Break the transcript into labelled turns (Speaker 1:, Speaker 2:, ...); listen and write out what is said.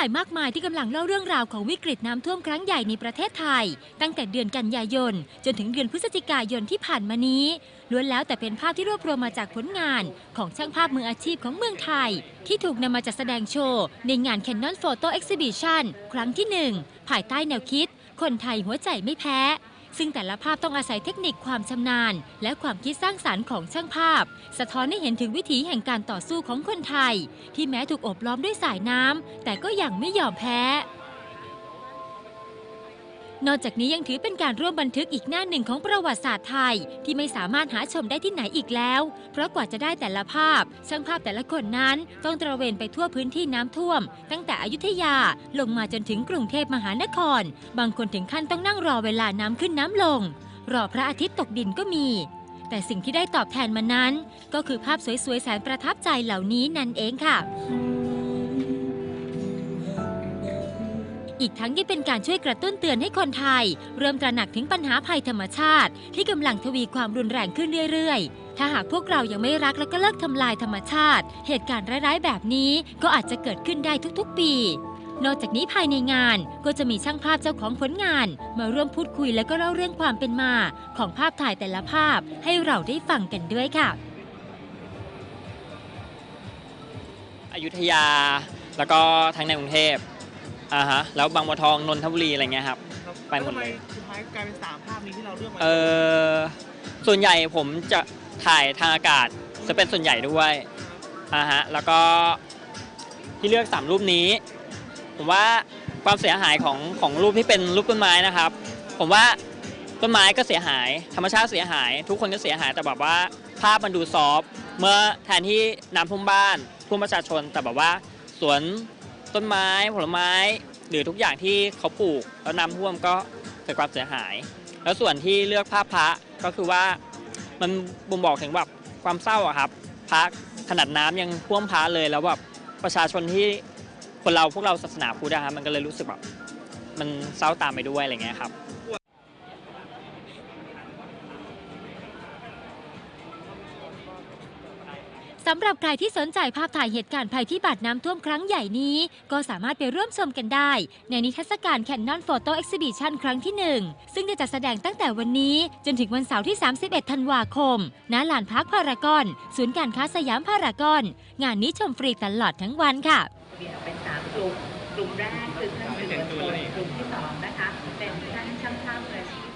Speaker 1: ายมากมายที่กำลังเล่าเรื่องราวของวิกฤตน้ำท่วมครั้งใหญ่ในประเทศไทย ตั้งแต่เดือนกันยายน จนถึงเดือนพฤศจิกายนที่ผ่านมานี้ล้วนแล้วแต่เป็นภาพที่รวบรวมมาจากผลงาน ของช่างภาพมืออาชีพของเมืองไทย ที่ถูกนำมาจัดแสดงโชว์ ในงาน Canon Photo Exhibition ครั้งที่ 1 ภายใต้แนวคิด คนไทยหัวใจไม่แพ้ ซึ่งแต่ละภาพต้องอาศัยเทคนิคความชำนาญ และความคิดสร้างสารรค์ของช่างภาพ สะท้อนให้เห็นถึงวิถีแห่งการต่อสู้ของคนไทย ที่แม้ถูกอบล้อมด้วยสายน้ำแต่ก็ยังไม่ยอมแพ้ นอกจากนี้ยังถือเป็นการร่วมบันทึกอีกหน้าหนึ่งของประวัติศาสตร์ไทย ที่ไม่สามารถหาชมได้ที่ไหนอีกแล้ว เพราะกว่าจะได้แต่ละภาพช่างภาพแต่ละคนนั้นต้องตระเวนไปทั่วพื้นที่น้ำท่วม ตั้งแต่อยุธยาลงมาจนถึงกรุงเทพมหานคร บางคนถึงขั้นต้องนั่งรอเวลาน้ำขึ้นน้ำลง รอพระอาทิตย์ตกดินก็มี แต่สิ่งที่ได้ตอบแทนมานั้น ก็คือภาพสวยๆแสนประทับใจเหล่านี้นั่นเองค่ะ อีกทั้งยังเป็นการช่วยกระตุ้นเตือนให้คนไทย เริ่มตระหนักถึงปัญหาภัยธรรมชาติ ที่กำลังทวีความรุนแรงขึ้นเรื่อยๆ ถ้าหากพวกเรายังไม่รักและก็เลิกทำลายธรรมชาติ เหตุการณ์ร้ายๆ แบบนี้ก็อาจจะเกิดขึ้นได้ทุกๆ ปี นอกจากนี้ภายในงานก็จะมีช่างภาพเจ้าของผลงาน มาร่วมพูดคุยและก็เล่าเรื่องความเป็นมา ของภาพถ่ายแต่ละภาพให้เราได้ฟังกันด้วยค่ะ
Speaker 2: อยุธยา แล้วก็ทั้งในกรุงเทพ อ่าฮะแล้วบางบัวทองนนทบุรีอะไรเงี้ยครับ ไปหมดเลย
Speaker 3: แวทำสุดท้ายกลายเป็นสามภาพนี้ที่เราเลือกมา
Speaker 2: เออส่วนใหญ่ผมจะถ่ายทางอากาศจะเป็นส่วนใหญ่ด้วยอ่าฮะแล้วก็ที่เลือกสามรูปนี้ ผมว่าความเสียหายของของรูปที่เป็นรูปต้นไม้นะครับ ผมว่าต้นไม้ก็เสียหาย ธรรมชาติเสียหาย ทุกคนก็เสียหายแต่แบบว่าภาพมันดูซอฟต์เมื่อแทนที่น้ำท่วมบ้านท่วมประชาชนแต่แบบว่าสวน ต้นไม้ผลไม้ หรือทุกอย่างที่เขาปลูกแล้วน้ำท่วมก็เกิดความเสียหาย แล้วส่วนที่เลือกภาพพระก็คือว่ามันบ่งบอกถึงแบบความเศร้าอะครับพระขนาดน้ำยังท่วมพระเลยแล้วแบบประชาชนที่คนเราพวกเราศาสนาพุทธนะครับมันก็เลยรู้สึกแบบมันเศร้าตามไปด้วยอะไรเงี้ยครับ
Speaker 1: สำหรับใครที่สนใจภาพถ่ายเหตุการณ์ภัยพิบัติน้ำท่วมครั้งใหญ่นี้ ก็สามารถไปร่วมชมกันได้ ในนิทรรศการ Canon Photo Exhibition ครั้งที่ 1 ซึ่งจะจัดแสดงตั้งแต่วันนี้จนถึงวันเสาร์ที่ 31 ธันวาคม ณ ลานพักพารากอน ศูนย์การค้าสยามพารากอน งานนี้ชมฟรีตลอดทั้งวันค่ะ
Speaker 4: เป็นสามกลุ่มกลุ่มแรกคือท่านสื่อมวลชนกลุ่มที่สองนะคะเป็นท่านช่างภาพมืออา